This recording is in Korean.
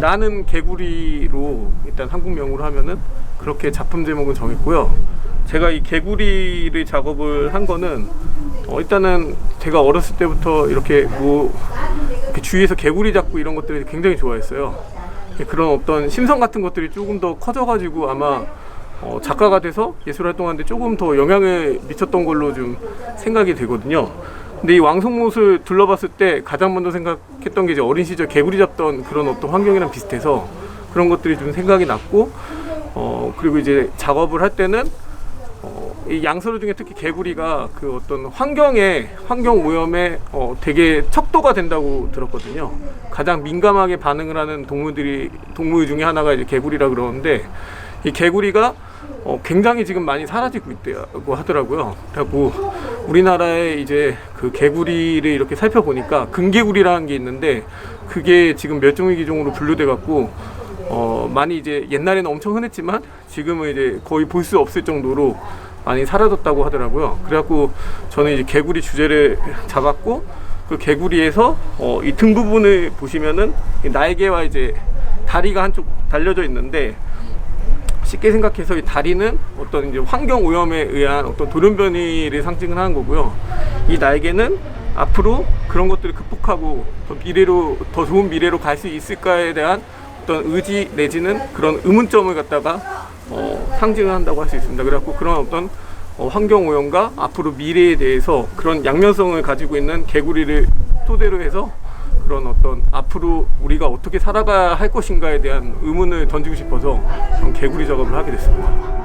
나는 개구리로 일단 한국 명으로 하면은 그렇게 작품 제목은 정했고요. 제가 이 개구리를 작업을 한 거는 어, 일단은 제가 어렸을 때부터 이렇게 뭐 이렇게 주위에서 개구리 잡고 이런 것들을 굉장히 좋아했어요. 그런 어떤 심성 같은 것들이 조금 더 커져가지고 아마 어, 작가가 돼서 예술 활동하는데 조금 더 영향을 미쳤던 걸로 좀 생각이 되거든요. 근데 이 왕송못을 둘러봤을 때 가장 먼저 생각했던 게 이제 어린 시절 개구리 잡던 그런 어떤 환경이랑 비슷해서 그런 것들이 좀 생각이 났고 어 그리고 이제 작업을 할 때는 어, 이 양서류 중에 특히 개구리가 그 어떤 환경에 환경 오염에 어, 되게 척도가 된다고 들었거든요. 가장 민감하게 반응을 하는 동물들이 동물 중에 하나가 이제 개구리라 그러는데 이 개구리가 어, 굉장히 지금 많이 사라지고 있다고 하더라고요. 그리고 우리나라에 이제 그 개구리를 이렇게 살펴보니까 금개구리라는 게 있는데 그게 지금 멸종위 기종으로 분류돼 갖고 어, 많이 이제 옛날에는 엄청 흔했지만 지금은 이제 거의 볼 수 없을 정도로 많이 사라졌다고 하더라고요. 그래갖고 저는 이제 개구리 주제를 잡았고 그 개구리에서 어, 이 등 부분을 보시면은 이 날개와 이제 다리가 한쪽 달려져 있는데 쉽게 생각해서 이 다리는 어떤 이제 환경 오염에 의한 어떤 돌연변이를 상징을 하는 거고요. 이 날개는 앞으로 그런 것들을 극복하고 더 미래로 더 좋은 미래로 갈 수 있을까에 대한 어떤 의지 내지는 그런 의문점을 갖다가 어, 상징을 한다고 할 수 있습니다. 그래갖고 그런 어떤 어, 환경 오염과 앞으로 미래에 대해서 그런 양면성을 가지고 있는 개구리를 토대로 해서 그런 어떤 앞으로 우리가 어떻게 살아가야 할 것인가에 대한 의문을 던지고 싶어서 그런 개구리 작업을 하게 됐습니다.